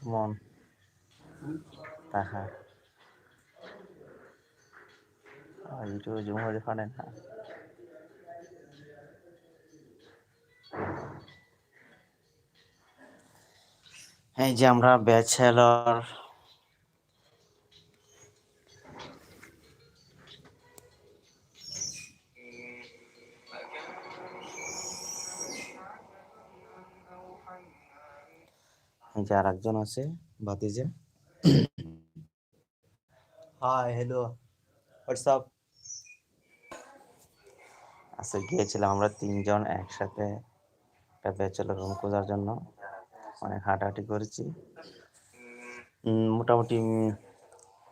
সুমন তাহা। ইউটিউবে জুম এই যে আমরা ব্যাচেলর যে আর একজন আছে ভাতিজা। Hi, hello WhatsApp? আচ্ছা গিয়েছিলাম আমরা তিনজন একসাথে একটা ব্যাচেলর রুম খোঁজার জন্য। অনেক হাঁটাহাঁটি করেছি। মোটামুটি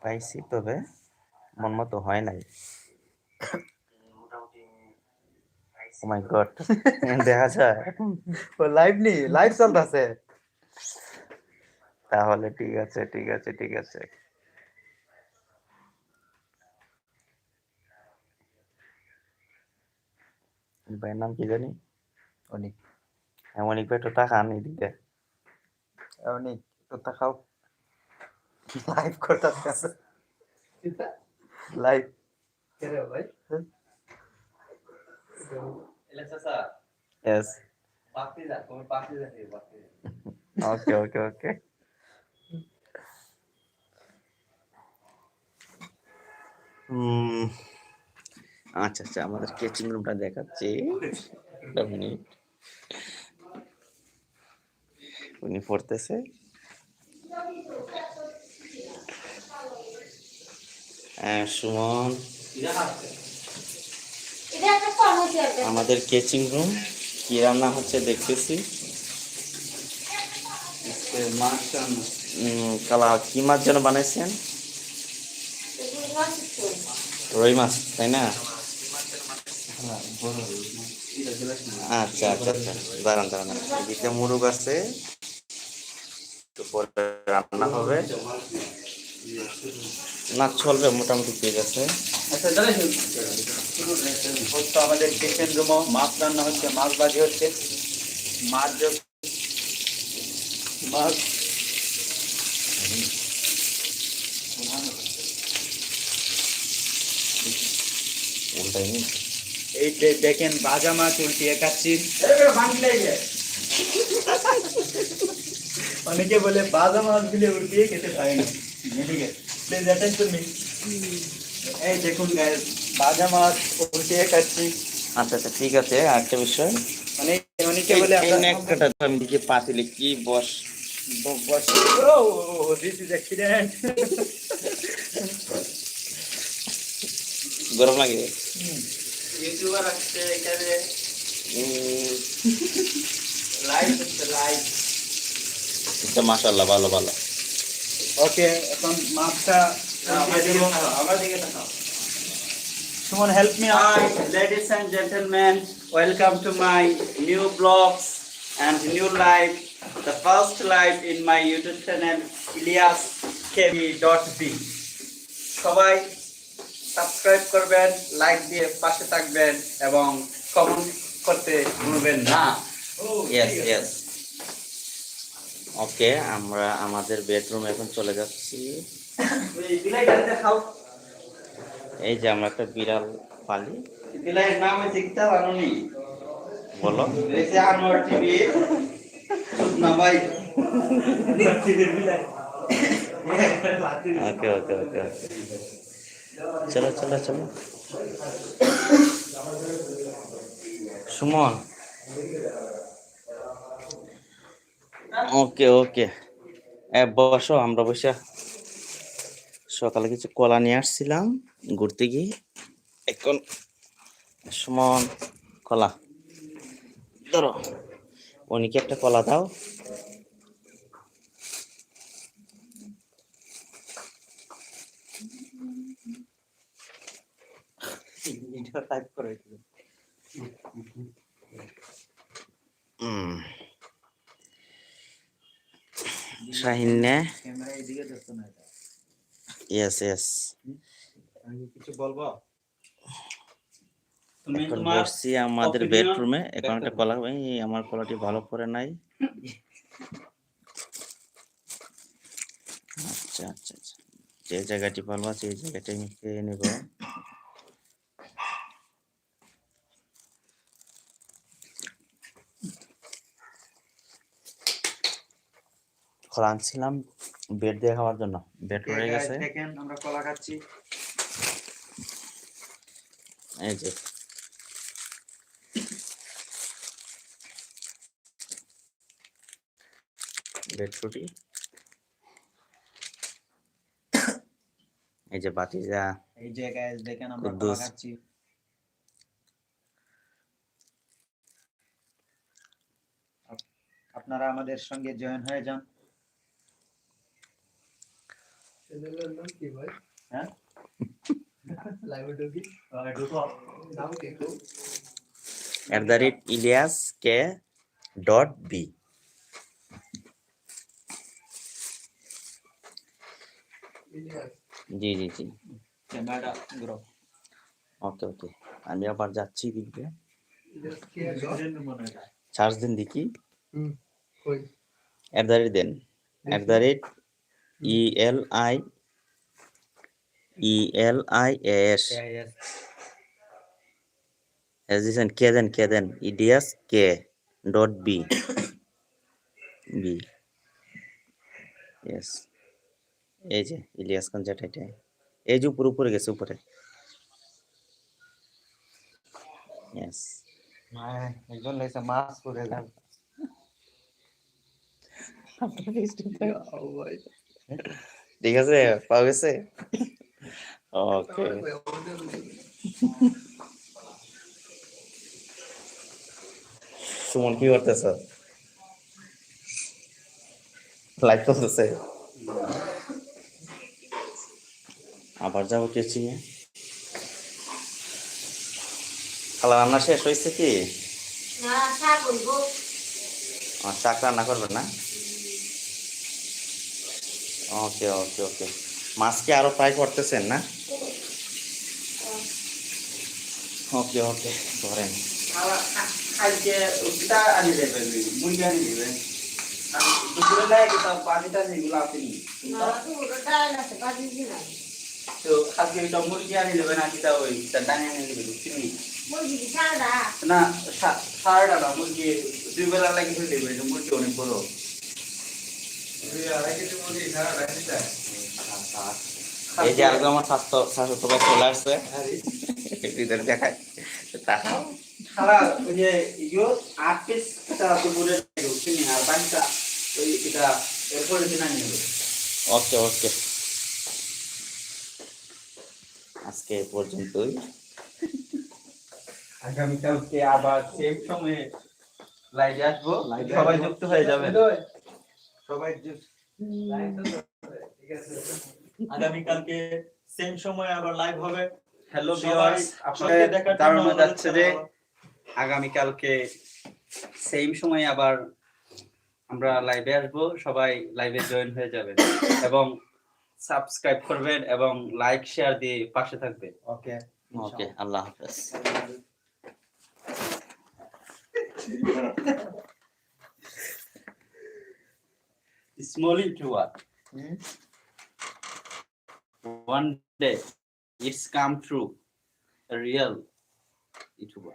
পাইছি তবে মন মতো হয় নাই। মাই গড দেখা যায়। লাইভ নি লাইভ চলতেছে। তাহলে ঠিক আছে ঠিক আছে ঠিক আছে। ভাইয়ের নাম কি জানি? অনেক। এমন ভাই তো তাকান এদিকে। অনেক তো তাকাও লাইভ করতেছে লাইভ Yes. ওকে ওকে ওকে হুম আচ্ছা আচ্ছা আমাদের কেচিং রুমটা দেখাচ্ছি। মিনিট উনি পড়তেছে। হ্যাঁ সুমন। আমাদের কেচিং রুম কি রান্না হচ্ছে দেখতেছি। কালা কি মাছ যেন বানাইছেন? রুই মাছ, তাই না? আচ্ছা আচ্ছা আচ্ছা দাঁড়ান দাঁড়ান এদিকে মুরুগ আছে। একটু পরে রান্না হবে। না চলবে মোটামুটি ঠিক আছে। আচ্ছা আমাদের কিচেন রুমও মাছ রান্না হচ্ছে, মাছ ভাজি হচ্ছে। মাছ মাছ নি? এই দেখেন ভাজা মাছ উল্টিয়ে খাচ্ছি। অনেকে বলে ভাজা মাছগুলো উল্টিয়ে খেতে পারে না। প্লিজ অ্যাটেন্ড টু মি এই দেখুন গাইস ভাজা মাছ উল্টিয়ে খাচ্ছি। আচ্ছা আচ্ছা ঠিক আছে আরেকটা বিষয়। অনেক অনেকে বলে এই আমি দিকে পাতিলে কি বস। দিস ইজ অ্যাক্সিডেন্ট গরম লাগে ইউটিউবার আসছে এখানে লাইভ হচ্ছে লাইভ আচ্ছা মাশাল্লাহ ভালো ভালো ওকে এখন মাছটা আমার দিকে তাকাও Someone help me out. Hi, ladies and gentlemen, welcome to my new vlogs and new live, the first live in my YouTube channel, Ilyas KB.b. সবাই সাবস্ক্রাইব করবেন লাইক দিয়ে পাশে থাকবেন এবং কমেন্ট করতে ভুলবেন না। ইয়েস ইয়েস ওকে আমরা আমাদের বেডরুম এখন চলে যাচ্ছি। এই যে আমরা একটা বিড়াল পালি। বিলাইয়ের নাম কিতা জানুনি বলো। আনোয়ার টিভি। না ভাই। ওকে ওকে ওকে ওকে চলো চলো চলো। সুমন। ওকে ওকে। বসো, আমরা বসে সকালে কিছু কলা নিয়ে আসছিলাম, ঘুরতে গিয়ে। এখন, সুমন, কলা। ধরো উনিকে একটা কলা দাও? টাইপ করে শাহিন নে। ক্যামেরা এদিকে দেখছ না এটা। ইয়েস ইয়েস আমি কিছু বলব? এখন বসছি আমাদের বেডরুমে এখন একটা কলা আমার কলাটি ভালো করে নাই। আচ্ছা আচ্ছা আচ্ছা। যে জায়গাটি ভালো আছে এই জায়গাটাই আমি খেয়ে নেব। কলা আনছিলাম বেড দিয়ে খাওয়ার জন্য। বেড রয়ে গেছে। দেখেন আমরা কলা খাচ্ছি এই যে। বেড রুটি এই যে বাতিজা। এই যে গাইস দেখেন আমরা কলা খাচ্ছি আপনারা আমাদের সঙ্গে জয়েন হয়ে যান। চ্যানেলের নাম কি ভাই হ্যাঁ লাইভে ঢুকি আহ, নাম কি একটু at the rate Elias K dot B G G G ক্যামেরাটা। ওকে ওকে আমি আবার যাচ্ছি দিকে। চার্জ দিন দেখি। হুম কই? At the rate দেন। At the rate E L I E L I S. S দিছেন কে দেন কে দেন Elias K dot B B yes এই যে ইলিয়াস কনসার্ট এটা। এই যে উপরে উপরে গেছে উপরে। হ্যাঁ, একজন লেগেছে মাছ করে ও ভাই ঠিক আছে পাওয়া গেছে ওকে সুমন কি করতেছ লাইভ চলতেছে আবার যাব কেছি খালা রান্না শেষ হয়েছে কি না চা রান্না করবেন না ওকে ওকে ওকে মাছকে আরও ফ্রাই করতেছেন না? ওকে ওকে ধরেন। না তো না আজকে ওইটা মুরগি আনি আর কিটা ওই ডানি আনি চিনি মুরগি কি সাদা না সারাটা না মুরগি দুই বেলা লাগে ফেলে দেবেন মুরগি অনেক বড়। এই যে আরেকজন আমার স্বাস্থ্য চলে আসছে। ভিতরে দেখায় তাকাও খালা ওই যে ইয়ো আট পিস টা দুপুরে চিনি আর বাকিটা ওই এটা এরপরে দিন নেবে। ওকে ওকে। আজকে এ পর্যন্তই। আগামীকালকে আবার সেম সময়ে লাইভে আসব। সবাই যুক্ত হয়ে যাবেন। সবাই আগামীকালকে সেম সময় আবার লাইভ হবে। হ্যালো ভিউয়ার্স আপনাদের দেখার জন্য ধারণা যাচ্ছে যে। আগামীকালকে সেম সময়ে আবার আমরা লাইভে আসব সবাই লাইভে জয়েন হয়ে যাবেন এবং সাবস্ক্রাইব করবেন এবং লাইক শেয়ার দিয়ে পাশে থাকবেন। ওকে ওকে আল্লাহ হাফেজ। Small toward. Mm. One day, it's come true, A real. It will.